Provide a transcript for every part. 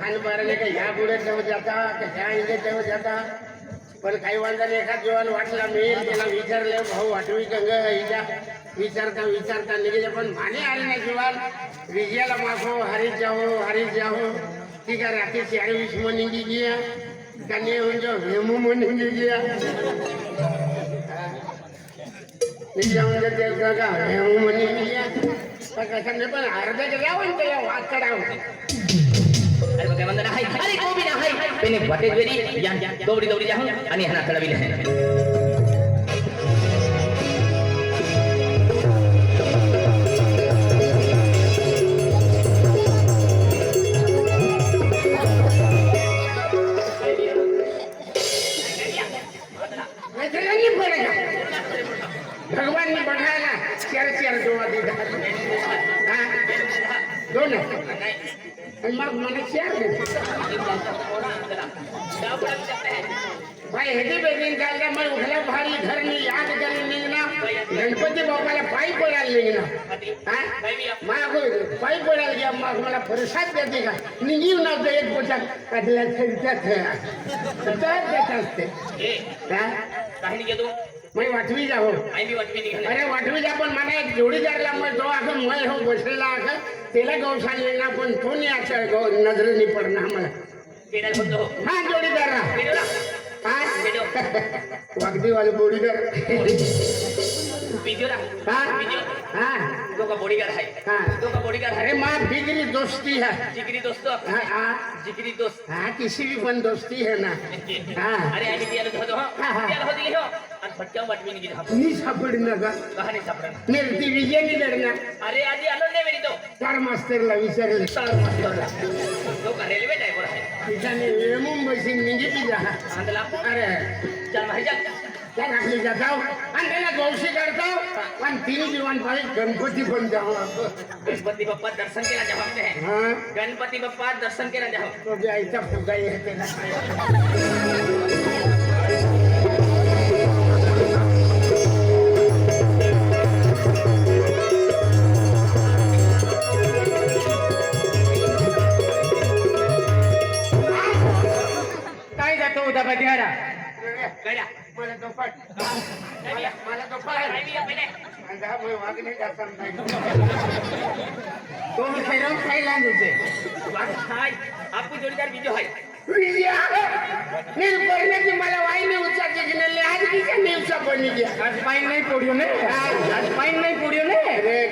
खान मारायला का ह्या पुढे तेव्हा जाता का ह्या इथे तेव्हा जाता पण काही वांधा नाही एखाद जेव्हा वाटला मिळेल त्याला विचारले भाऊ वाटवी गंग हिच्या विचारता विचारता निघेले. पण माने आले नाही जीवन विजयाला माफो हरीत जाओ हरीत जाओ. ठीक आहे रात्री चार वीस मनिंगी गिया. कन्या म्हणजे हेमू मनिंगी गिया. म्हणजे ते का हेमू मनिंगी गिया. पण कसं नाही पण अर्धा जावं त्याला वाद करावं પેને ભટે જોઈને દોડી દોડી જાઉં અને એના તળવી લે दे भाई चालला मैं उठला, भारी घर में याद कर गणपती बाबाला पायी पडायला निघना हाँ? माग पायी पडायला गया मग मला प्रसाद देते का निघीव नव्हतं एक पोटात आदल्या थंडच्यात तर देत असते ए हाँ? कहानी के तू मैं वाटवी जाओ निकल अरे वाटवी जा पण मला एक जोडीदारला मग जो असं मय हो बसलेला असं त्याला गौशाले ना पण तो नाही असं गौ नजरेने पडणार मला. हा जोडीदार हा? वागदीवाले जोडीदार. हा? हा। दो का बॉडीगार्ड है। हा। दो का बॉडीगार्ड अरे माँ बिगड़ी दोस्ती है। जिगरी दोस्तों। हाँ हाँ। जिगरी दोस्त। हाँ किसी भी पण दोस्ती है ना। हाँ। अरे आई दिया हो दो हाँ, हाँ. दिया हो दिले हो। आणि फटक्या वाट में निकल नहीं सापडणार का सापडा नाही ती विजय नाही लढणार अरे आधी आलो नाही मेरी तो। चार मास्तरला विचारले चार मास्टरला तो का रेल्वे ड्रायव्हर आहे तिच्याने मुंबईशी निघितली जा। अरे। चल माही चल। त्या आपली जाताव आणि त्याला गौशी करताव आणि तीन पाहिजे गणपती पण जाऊ गणपती बाप्पा दर्शन केला जाऊ हमने हा। गणपती बाप्पा दर्शन केला जाऊ तो जायचा फुगा येते ना काय जातो उद्या बघ्यारा મને તો પટ મને તો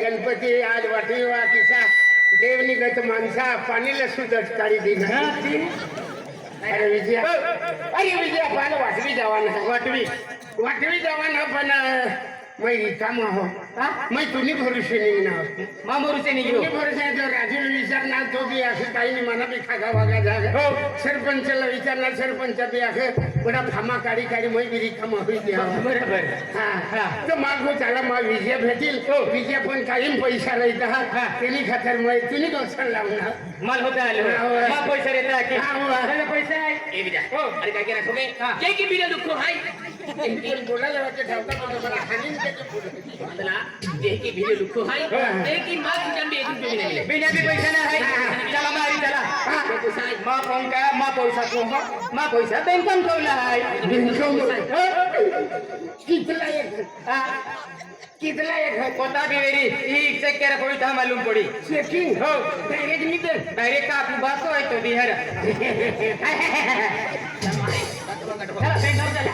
ગણપતિ આજ વટી કિસ્સા દેવની ગત માનસા પાણી લસું દટકારી દીધા અરે વિજય અરે વિજય પાલ વાટવી જવાના વાટવી. વાટવી જવાના પણ वही काम हो? मी हो. हो. तुम्ही भरोसे नाही ना मा भरोसे नाही तुम्ही भरोसे आहे तो राजूला विचारणार तो बी असं काही नाही मला बी खागा वागा जागा. हो. सरपंचाला विचारणार सरपंच बी असं पुन्हा फामा काढी काढी मी बी रिकाम बरोबर. हा. तर मागू त्याला मा विजय भेटील. हो. विजय पण कायम पैसा राहीत हा. त्यांनी खातर मग तुम्ही दोसन लावणार माल होता आले. मा पैसा रेता की? हा पैसा आहे. ए हाय. पण बोलायला वाटतं ठेवता पण मला हानीन त्याचे पुढे. आंधला जे की बीजा दुःख हाय हा. एक की माग जंबी एक रुपये भी नहीं मिले बिना भी पैसा नाही आहे चला मारी चला तो कुछ हाय मा फोन का मा पैसा कोंबा मा पैसा बँकन ठेवला आहे कितला एक हा, कितला एक है कोता भी वेरी ही चेक करा कोई था मालूम पड़ी चेकिंग हो डायरेक्ट निघते डायरेक्ट का आपली बात तो आहे तो बिहार चला बँकन चला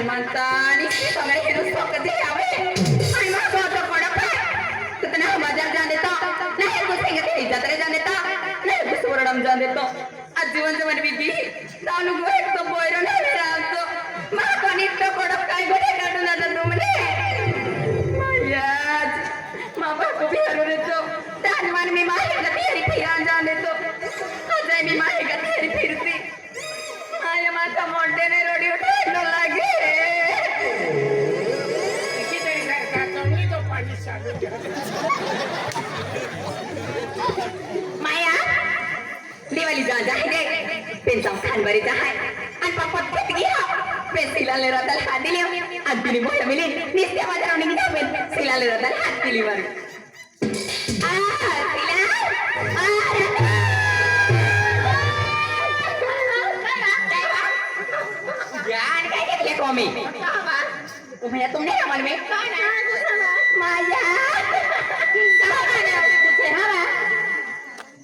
ಹನುಮಂತ ನಿಶ್ಚಿ ಸಮಯ ಏನು ಸೊಕ್ಕದಿ ಯಾವೆ ಹನುಮಂತ ಅದು ಕೊಡಪ್ಪ कितना मजा जाने तो नहीं कुछ नहीं करते जाते जाने तो नहीं कुछ वर्णम जाने तो आज जीवन से मन भी दी दालू को एकदम बोल दिवाळी जा जा दे पेनचा खान बरी जा हाय आणि पप्पा किती घ्या पेन सिलाले रतल हात दिली। आणि तिने मोठं मिली। निस्त्या माझ्या निघी जा पेन सिलाले रतल हात दिली वर आ, सिला। जान काय घेतले को मी तुम्ही तुमने में? माया।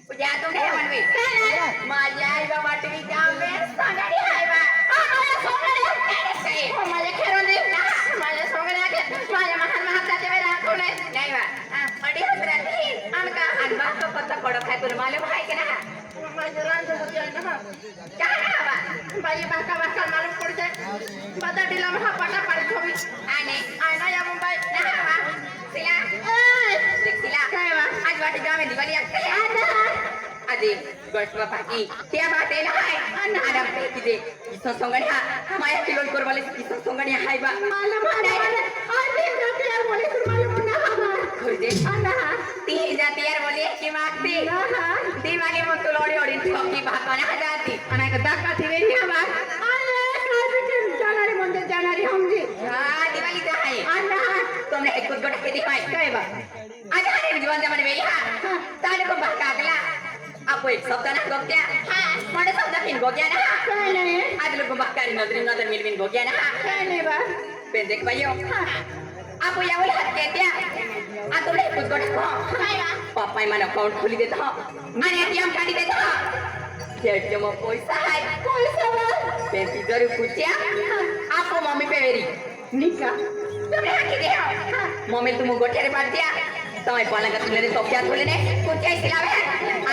पूजा तुमने अमल में? माझ्या आई बाबा टीव्ही जामे सांगाडी हाय बा माझ्या सोंगड्या माझ्या खेळून दे माझ्या सोंगड्या माझ्या महान महाताच्या वेळा कोणे नाही बा अडी हसराती आमका अनबा तो पत्ता कडक आहे तुला मालूम आहे की ना माझ्या रांजो होती आहे ना काय ना बा बाई बाका बाका मालूम पडते बदाटीला महा पटा पाडत होवी आणि આજે ગોઠમાં ભાગી ત્યાં વાતે હાય અને આરામ કરી દે ઈસો સોંગણ્યા માયા કિલોન કરવાલે ઈસો સોંગણ્યા હાય બા માલા મારા આજે તૈયાર બોલે કરવાલે મુન્ના હાવા કરી દે અના તી જા તૈયાર બોલે કે માગતે હા તે વાગે મો તો લોડી ઓડી ઠોકી ભાગવાના હજાતી અને એક ધક્કા થી રહી આવા અરે કાજે કે જાનારી મંદિર જાનારી હમજી હા દિવાળી તો હાય અના તમને એક ગોટ કે દેખાય કહેવા આજે હારે જીવન જમાને બેહા તારે કો ભાગ આગલા आपको एक सप्ताह ना गप क्या हाँ मने सप्ताह मिल गो क्या ना काय नहीं आज लोग बाप का नज़र नज़र मिल मिल गो क्या ना काय नहीं बा पे देख भाइयों हाँ आपको या वाला हाथ क्या क्या आ तो ले कुछ गोड़ा को काय बा पापा ही मानो अकाउंट खोली देता हूँ माने एटीएम काटी देता हूँ जेट में पैसा है पैसा बा पे इधर पूछिया आपको मम्मी पे मेरी निका तुमने हाथी दिया मम्मी तुम गोठेरे बाँध दिया समय पाला का तुमने तो क्या तुमने कुछ क्या सिलावे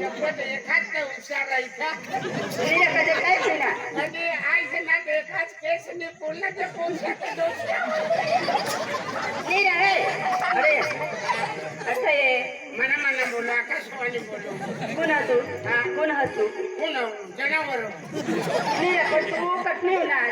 એકાદ હુશિયાર બોલો આકાશવાણી બોલો કોણ હતું કોણ હતું કોણ જણાવરો નહીં પણ તું કટની ના